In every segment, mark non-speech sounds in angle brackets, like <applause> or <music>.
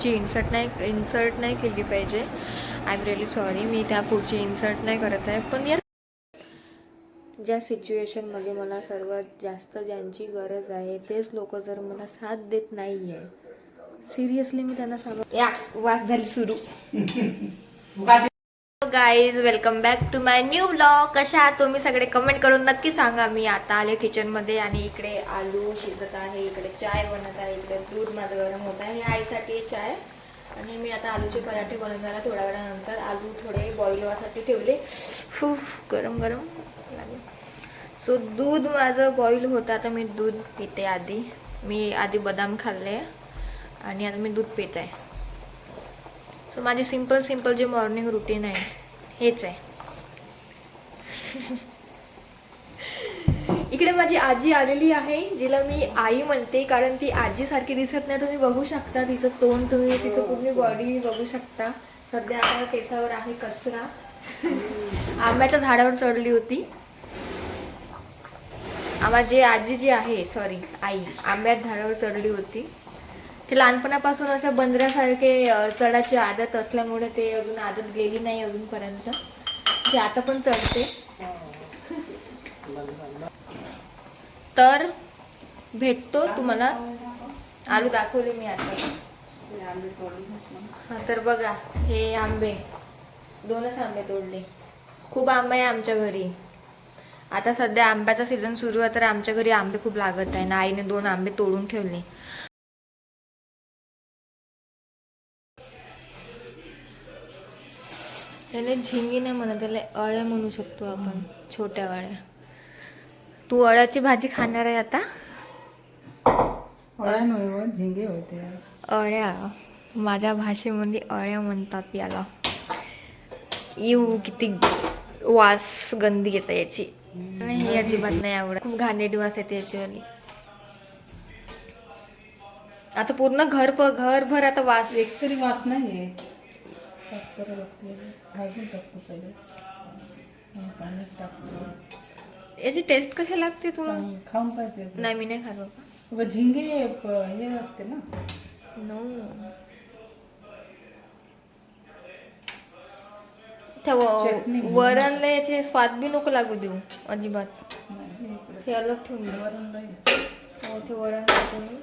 पुढची इन्सर्ट नाही इन्सर्ट नाही केली पाहिजे. आय एम रिअली सॉरी मी त्या पुढची इन्सर्ट नाही करत आहे. पण या ज्या सिच्युएशनमध्ये मला सर्वात जास्त ज्यांची गरज आहे तेच लोक जर मला साथ देत नाही आहे सिरियसली मी त्यांना सांगत या वास झाली सुरू. <laughs> Guys welcome back to my new blog कशा आहात तुम्ही? सगळे कमेंट करून नक्की सांगा. मी आता आले किचनमध्ये आणि इकडे आलू शिजत आहे इकडे चाय बनत आहे इकडे दूध माझं गरम होत आहे. हे आईसाठी चाय. आणि मी आता आलूचे पराठे बनवणार झाला थोड्या वेळानंतर. आलू थोडे बॉईल व्हायसाठी ठेवले. खूप गरम गरम. लागेल सो दूध माझं बॉईल होतं. आता मी दूध पिते आधी. मी आधी बदाम खाल्ले आणि आता मी दूध पित. आहे सो माझी सिंपल सिंपल जे मॉर्निंग रुटीन आहे हेच आहे. इकडे माझी आजी आलेली आहे जिला मी आई म्हणते कारण ती आजीसारखी दिसत नाही. तुम्ही बघू शकता तिचं तोंड तुम्ही तिचं पूर्ण बॉडी बघू शकता. सध्या आता केसावर आहे कचरा. आंब्याच्या झाडावर चढली होती. माझी आजी जी आहे सॉरी आई आंब्याच्या झाडावर चढली होती. ते लहानपणापासून असं बंदरासारखे चढाची चढायची आदत असल्यामुळे ते अजून आदत गेली नाही अजूनपर्यंत. ते आता पण चढते. तर भेटतो तुम्हाला. आलू दाखवले मी आता. हा तर बघा हे आंबे. दोनच आंबे तोडले. खूप आंबे आहे आमच्या घरी. आता सध्या आंब्याचा सीझन सुरू आहे तर आमच्या घरी आंबे खूप लागत आहे. ना आईने दोन आंबे तोडून ठेवले. त्याला झिंगी नाही म्हणत त्याला अळ्या म्हणू शकतो आपण छोट्या अळ्या. तू अळ्याची भाजी खाणार आहे आता? नव्हे झिंगे होते. अळ्या. माझ्या भाषेमध्ये अळ्या म्हणतात याला. येऊ किती वास गंदी येते याची. नाही अजिबात नाही आवडत. खूप घाणेरडी वास येते याच्यावाली. आता पूर्ण घर प घरभर आता वास. एक तरी वास नाही आहे साफ करा बघते भाजून टाकतो पहिले. पाण्यात टाकतो. याची टेस्ट कशी लागते तुला? खाऊन पाहिजे नाही मी नाही खात बाबा. व झिंगे प- हे असते ना? नो चटणी. वरणला याचे स्वाद बी नको लागू देऊ अजिबात. नाही, हे इकडे. हे अलग ठेवून दे. वरण राहील. हो ते वरण टाकते मी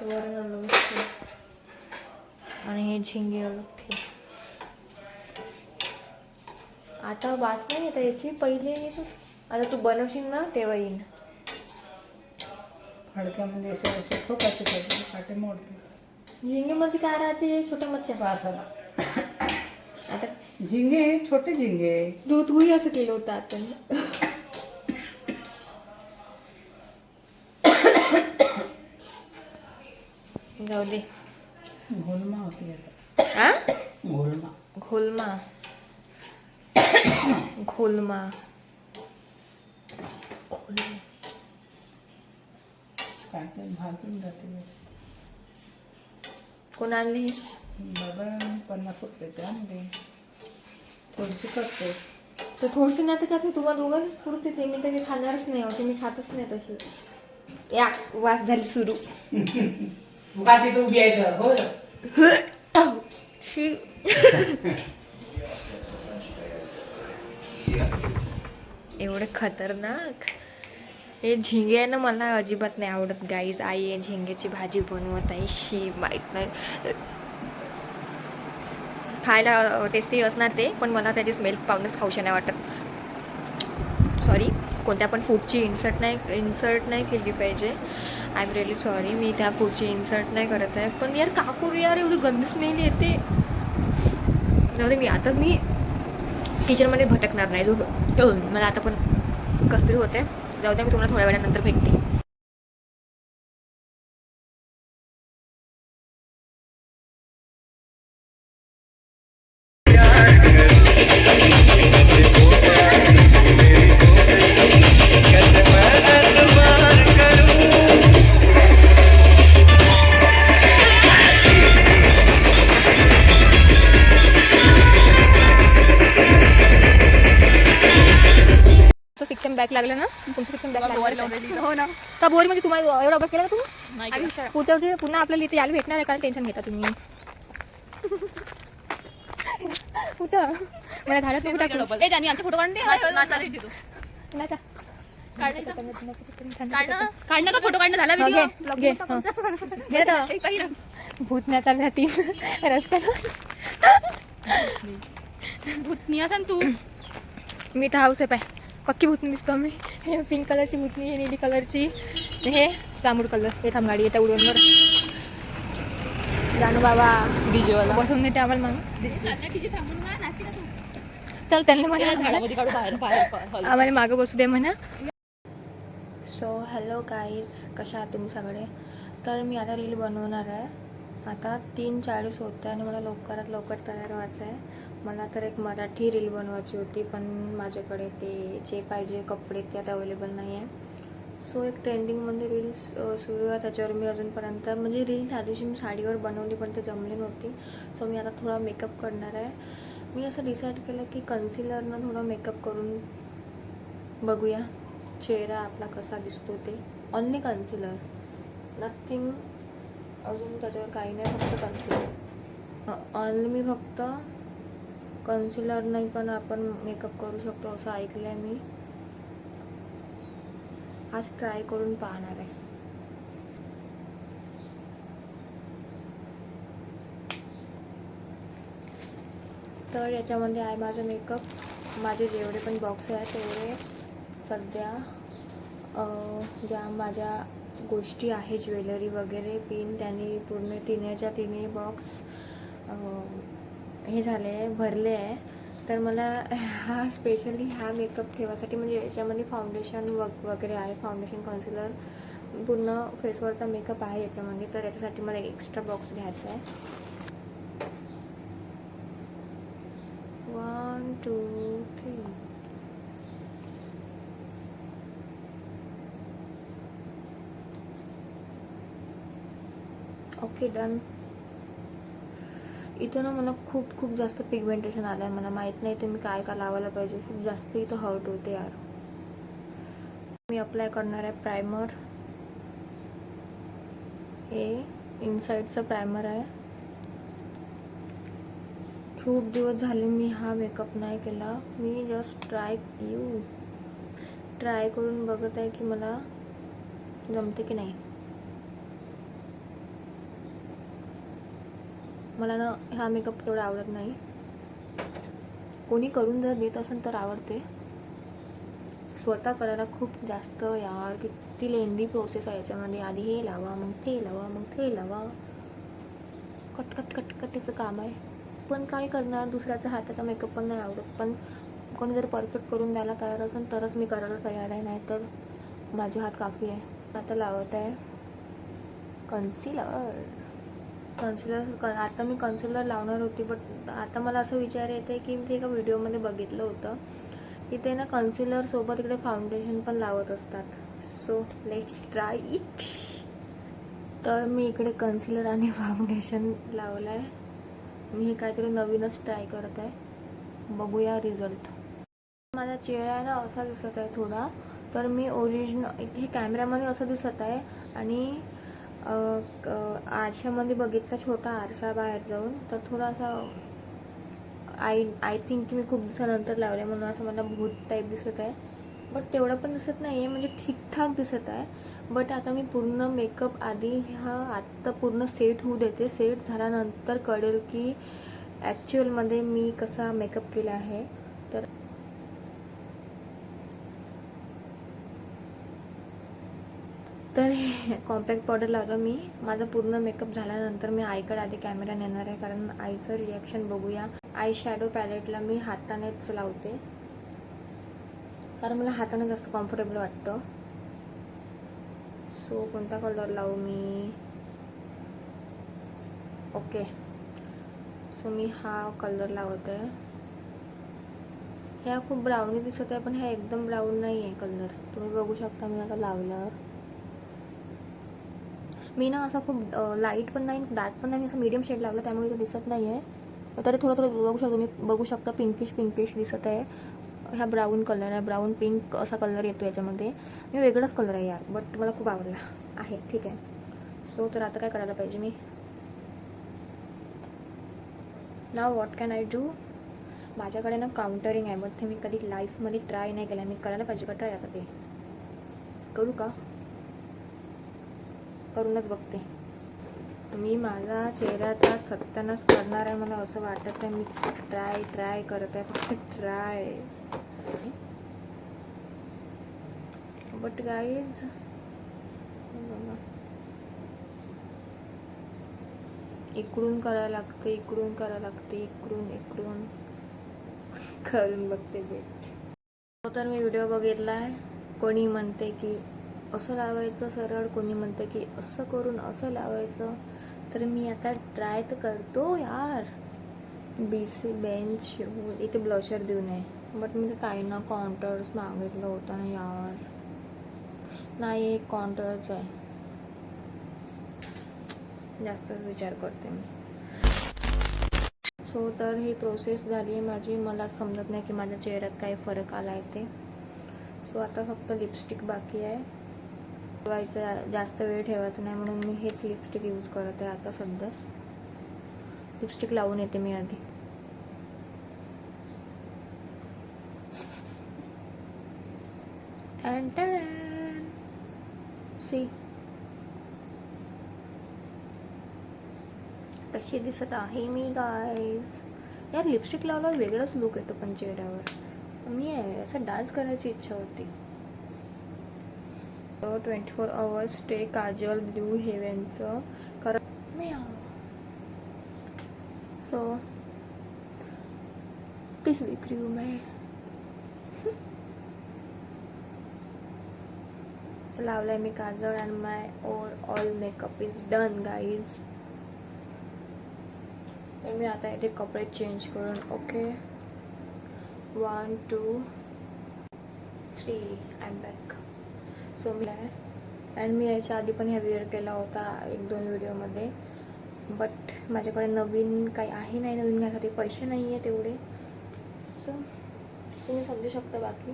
ते वरण अलग. आणि हे झिंगे आता वास नाही येत याची. पहिले. आता तू बनवशील ना तेव्हा येईन. फडक्यामध्ये असे असे ठोकायचे पाहिजे काटे मोडते. झिंगे म्हणजे काय राहते? छोट्या मच्छ्या. वासाला. आता झिंगे छोटे झिंगे. तू तूही असं केलं होतं आता <coughs> जाऊ दे. घोलमा होती आता. घोलमा घोलमा घोलमा भाजून जाते कोण आणली? बाबा पन्नास आणले. थोडीशी करतो. तर थोडीशी नाही तर का ते तुम्हाला दोघं पुरते ते मी तर खाणारच नाही होते मी खातच नाही तशी. या वास झाली सुरू. <laughs> उभी आहे oh, <laughs> शी एवढं खतरनाक. हे झिंगे आहे ना मला अजिबात नाही आवडत गाईज आई आहे झिंग्याची भाजी बनवत आहे. शी माहीत नाही. खायला टेस्टी असणार ते पण मला त्याची स्मेल पाहूनच खाऊशी नाही वाटत. सॉरी कोणत्या पण फूडची इन्सर्ट नाही इन्सर्ट नाही केली पाहिजे. आय एम रिअली सॉरी मी त्या फूडची इन्सर्ट नाही करत आहे. पण यार का करू यार एवढी गंदी स्मेल येते. जाऊ दे मी आता मी किचनमध्ये भटकणार नाही. जो मला आता पण कसतरी होते जाऊ दे मी तुम्हाला थोड्या वेळानंतर भेटते. बॅक लागलं ना? तुमचं बॅक. हो ना. का बोरमध्ये तुम्हाला एवढा अभ्यास केला का तुम्ही? आणि. पुढच्या वर्षी पुन्हा आपल्याला इथे यायला भेटणार आहे कारण टेन्शन घेता तुम्ही. <laughs> कुठं? मला ए, जानी, आमचे फोटो काढून दे. नाच- नाचायला येते तू. नाचा. काढ ना काढ ना का फोटो काढणं? झाला व्हिडिओ चालल्या ती रस्त्याला भूतनी असा तू. मी तर हाऊस आहे पाय. पक्की भूतनी दिसतो मी? हे पिंक कलरची भूतनी हे निळी कलरची हे तांबूड कलर हे थांब गाडी येत्या उडवूनवर जानू बाबा. डीजे वाला बसून देते आम्हाला मग. तर त्यांनी मला. आम्हाला मागं बसू दे म्हणा. सो हॅलो गाईज कशा आहात तुम्ही सगळे? तर मी आता रील बनवणार आहे. आता तीन चाळीस होते आणि मला लवकरात लवकर तयार व्हायचं आहे मला तर एक मराठी रील बनवायची होती पण माझ्याकडे ते जे पाहिजे कपडे ते आता अवेलेबल नाही आहे सो एक ट्रेंडिंगमध्ये रील सुरू आहे. त्याच्यावर मी अजूनपर्यंत म्हणजे रील त्या दिवशी मी साडीवर बनवली पण ते जमली नव्हती. सो मी आता थोडा मेकअप करणार आहे. मी असं डिसाईड केलं की कन्सिलरनं थोडा मेकअप करून बघूया. चेहरा आपला कसा दिसतो ते. ऑनली कन्सिलर नथिंग अजून त्याच्यावर काही नाही फक्त कन्सिलर ऑनली मी फक्त कन्सिलर नाही पण आपण मेकअप करू शकतो असं ऐकलं आहे मी. आज ट्राय करून पाहणार आहे. तर याच्यामध्ये आहे माझं मेकअप माझे जेवढे पण बॉक्स आहेत तेवढे सध्या ज्या माझ्या गोष्टी आहे ज्वेलरी वगैरे पिन त्यांनी पूर्ण तिन्हीच्या तिन्ही बॉक्स हे झाले आहे भरले आहे. तर मला हा स्पेशली हा मेकअप ठेवासाठी म्हणजे याच्यामध्ये फाउंडेशन वग वगैरे आहे फाउंडेशन कन्सिलर पूर्ण फेसवरचा मेकअप आहे याच्यामध्ये. तर याच्यासाठी मला एक एक्स्ट्रा बॉक्स घ्यायचा आहे. One two three okay done इथं ना मला खूप खूप जास्त पिगमेंटेशन आलं आहे मला माहीत नाही ते मी काय काय लावायला पाहिजे. खूप जास्त इथं हर्ट होते यार. मी अप्लाय करणार आहे प्रायमर हे इनसाईडचं प्रायमर आहे. खूप दिवस झाले मी हा मेकअप नाही केला. मी जस्ट ट्राय यू ट्राय करून बघत आहे की मला जमते की नाही. मला ना हा मेकअप तेवढा आवडत नाही. कोणी करून जर देत असेल तर आवडते. स्वतः करायला खूप जास्त यार किती लेंदी प्रोसेस आहे याच्यामध्ये. आधी हे लावा मग ते लावा मग ते लावा. कटकट कटकटीचं काम आहे. पण काय करणार दुसऱ्याचा हाताचा मेकअप पण नाही आवडत. पण कोणी जर परफेक्ट करून द्यायला तयार असेल तरच मी करायला तयार आहे. नाही तर माझे हात काफी आहे. आता लावत आहे. कन्सिलर कन्सिलर क आता मी कन्सिलर लावणार होती बट आता मला असं विचार येत आहे की मी ते एका व्हिडिओमध्ये बघितलं होतं. की ते ना कन्सिलरसोबत इकडे फाउंडेशन पण लावत असतात. सो लेट्स ट्राय इट तर मी इकडे कन्सिलर आणि फाउंडेशन लावलं आहे मी हे काहीतरी नवीनच ट्राय करत आहे बघूया रिझल्ट माझा चेहरा आहे ना असा दिसत आहे थोडा. तर मी ओरिजिन हे कॅमेऱ्यामध्ये असं दिसत आहे. आणि आरशामध्ये बघितला छोटा आरसा बाहेर जाऊन तर थोडा असा आय आय थिंक की मी खूप दिवसानंतर लावले म्हणून असं मला भूत टाईप दिसत आहे. बट तेवढं पण दिसत नाही आहे म्हणजे ठीकठाक दिसत आहे. बट आता मी पूर्ण मेकअप आधी हा आत्ता पूर्ण सेट होऊ देते. सेट झाल्यानंतर कळेल की ॲक्च्युअलमध्ये मी कसा मेकअप केला आहे. तर हे कॉम्पॅक्ट पावडर लावलं मी. माझा पूर्ण मेकअप झाल्यानंतर मी आईकडे आधी कॅमेरा नेणार आहे. कारण आईचं रिॲक्शन बघूया. आई शॅडो पॅलेटला मी हातानेच लावते. कारण मला हाताने जास्त कम्फर्टेबल वाटतं. सो कोणता कलर लावू मी? ओके सो मी हा कलर लावते. ह्या खूप ब्राऊनी दिसत आहे पण ह्या एकदम ब्राऊन नाही आहे कलर तुम्ही बघू शकता मी आता लावल्यावर. मी ना असं खूप लाइट पण नाही डार्क पण नाही असं मीडियम शेड लावलं त्यामुळे तो दिसत नाही आहे तरी थोडं थोडं बघू शकतो मी बघू शकता पिंकिश पिंकिश दिसत आहे. ह्या ब्राऊन कलर आहे ब्राऊन पिंक असा कलर येतो याच्यामध्ये. मी वेगळाच कलर आहे यार बट मला खूप आवडला. आहे ठीक आहे. सो तर आता काय करायला पाहिजे मी? नाव वॉट कॅन आय डू माझ्याकडे ना काउंटरिंग आहे बट ते मी कधी लाईफमध्ये ट्राय नाही केलं मी करायला पाहिजे का? ट्राय आता ते. करू का? करूनच बघते. मी माझा चेहऱ्याचा सत्यानाच करणार आहे मला असं वाटत आहे. मी ट्राय ट्राय करत आहे. फक्त ट्राय बट गाईज इकडून करायला लागते इकडून करायला लागते इकडून इकडून. करून बघते बेट तर मी व्हिडिओ बघितला आहे. कोणी म्हणते की असं लावायचं सरळ. कोणी म्हणतं की असं करून असं लावायचं. तर मी आता ट्राय तर करतो यार. बी सी बेंच इथे ब्लशर देऊ नये बट मी ते ताईंना कॉन्टर्स मागितलं होतं ना यार. नाही एक कॉन्टर्स आहे. जास्तच विचार करते मी. सो तर ही प्रोसेस झाली आहे माझी. मला समजत नाही की माझ्या चेहऱ्यात काय फरक आला आहे ते. सो आता फक्त लिपस्टिक बाकी आहे. ठेवायचं जास्त वेळ ठेवायचं नाही म्हणून मी हेच लिपस्टिक यूज करत आहे आता सध्या. लिपस्टिक लावून येते मी आधी. सी कशी दिसत आहे मी गायज यार लिपस्टिक लावल्यावर वेगळंच लुक येतो पण चेहऱ्यावर. मी असं डान्स करायची इच्छा होती. Twenty four hours stay kajal blue हेवनचं करत सो किस दिख रही हूँ मैं? लावलाय मी काजळ and my overall makeup is done guys तर मी आता इथे कपडे चेंज करून okay one two three I am back so मी आहे. अँड मी याच्या आधी पण ह्या वेअर केला होता एक दोन व्हिडिओमध्ये बट माझ्याकडे नवीन काही आहे नाही नवीन घ्यायसाठी पैसे नाही आहे तेवढे सो तुम्ही समजू शकता बाकी.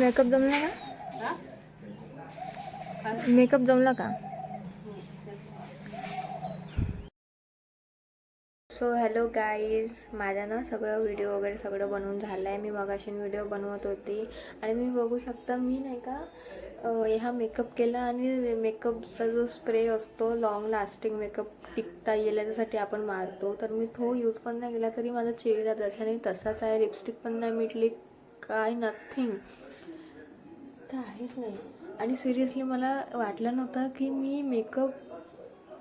मेकअप जमला का? मेकअप जमला का? सो हॅलो गाईज माझा ना सगळं व्हिडिओ वगैरे सगळं बनवून झालं आहे मी मगाशी व्हिडिओ बनवत होती. आणि तुम्ही बघू शकता मी नाही का हा मेकअप केला आणि मेकअपचा जो स्प्रे असतो लॉंग लास्टिंग मेकअप टिकता येईल याच्यासाठी आपण मारतो. तर मी तो यूज पण नाही केला तरी माझा चेहरा जशाने तसाच आहे. लिपस्टिक पण नाही मिटली काय नथिंग काहीच नाही. आणि सिरियसली मला वाटलं नव्हतं की मी मेकअप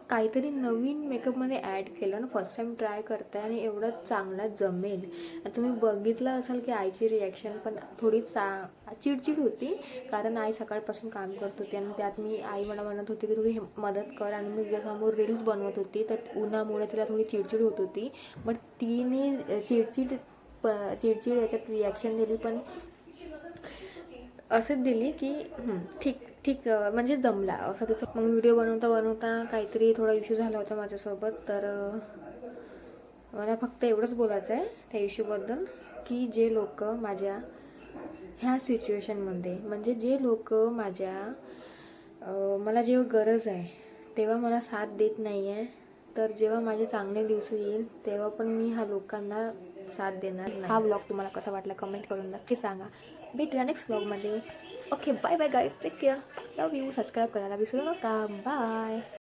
काहीतरी नवीन मेकअपमध्ये ॲड केलं ना फर्स्ट टाईम ट्राय करते आणि एवढं चांगला जमेल. तुम्ही बघितलं असाल की आईची रिॲक्शन पण थोडी सा चिडचिड होती. कारण आई सकाळपासून काम करत होती आणि त्यात मी आई मला म्हणत होती की थोडी हे मदत कर आणि मी समोर रील्स बनवत होती. तर उन्हामुळे तिला थोडी चिडचिड होत होती. बट तिने चिडचिड प चिडचिड याच्यात रिॲक्शन दिली पण असंच दिली की ठीक. ठीक म्हणजे जमला. असं तिचं मग व्हिडिओ बनवता बनवता काहीतरी थोडा इश्यू झाला होता माझ्यासोबत. तर मला फक्त एवढंच बोलायचं आहे त्या इश्यूबद्दल की जे लोक माझ्या ह्या सिच्युएशनमध्ये म्हणजे जे लोक माझ्या मला जेव्हा गरज आहे तेव्हा मला साथ देत नाही आहे तर जेव्हा माझे चांगले दिवस येईल तेव्हा पण मी ह्या लोकांना साथ देणार नाही. हा ब्लॉग तुम्हाला कसा वाटला कमेंट करून नक्की सांगा. भेटूया नेक्स्ट ब्लॉगमध्ये okay bye bye guys take care love you subscribe करायला विसरू नका बाय